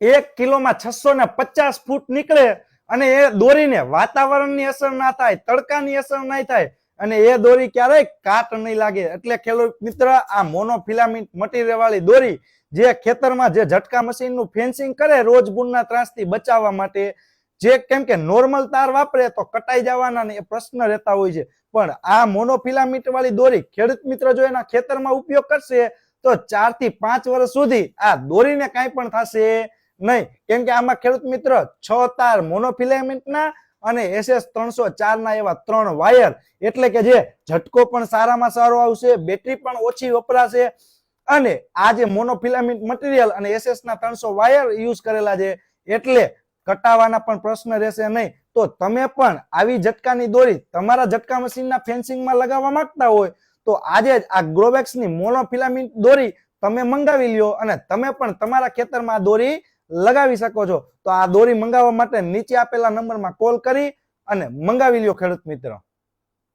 એક કિલોમાં છસો ને પચાસ ફૂટ નીકળે અને એ દોરીને વાતાવરણની અસર ના થાય, તડકાની અસર નહીં થાય અને એ દોરી ક્યારેય કાટ નહીં લાગે. એટલે ખેડૂત મિત્ર, આ મોનોફિલામેન્ટ મટીરિયલ વાળી દોરી જે ખેતરમાં જે ઝટકા મશીનનું ફેન્સિંગ કરે રોજ બુનના ત્રાસથી બચાવવા માટે, જે કેમ કે નોર્મલ તાર વાપરે તો કટાઈ જવાના એ પ્રશ્ન રહેતા હોય છે. પણ આ મોનોફિલામેન્ટ વાળી દોરી ખેડૂત મિત્ર જો એના ખેતરમાં ઉપયોગ કરશે, તો ચારથી પાંચ વર્ષ સુધી આ દોરીને કાંઈ પણ થશે નહીં. કેમ કે આમાં ખેડૂત મિત્ર છ તાર મોનોફિલામેન્ટના અને એસએસ ત્રણસો ચાર ના એવા ત્રણ વાયર. એટલે કે જે ઝટકો પણ સારામાં સારો આવશે, બેટરી પણ ઓછી વપરાશે. અને આ જે મોનોફિલામેન્ટ મટીરિયલ અને એસએસ ના ત્રણસો વાયર યુઝ કરેલા છે, એટલે કટાવાના પણ પ્રશ્ન રહેશે નહીં. તો તમે પણ આવી ઝટકાની દોરી તમારા ઝટકા મશીનના ફેન્સિંગમાં લગાવવા માંગતા હોય, તો આજે જ આ ગ્રોવેક્સની મોનોફિલામેન્ટ દોરી તમે મંગાવી લ્યો અને તમે પણ તમારા ખેતરમાં દોરી લગાવી શકો છો. તો આ દોરી મંગાવવા માટે નીચે આપેલા નંબરમાં કોલ કરી અને મંગાવી લ્યો ખેડૂત મિત્રો.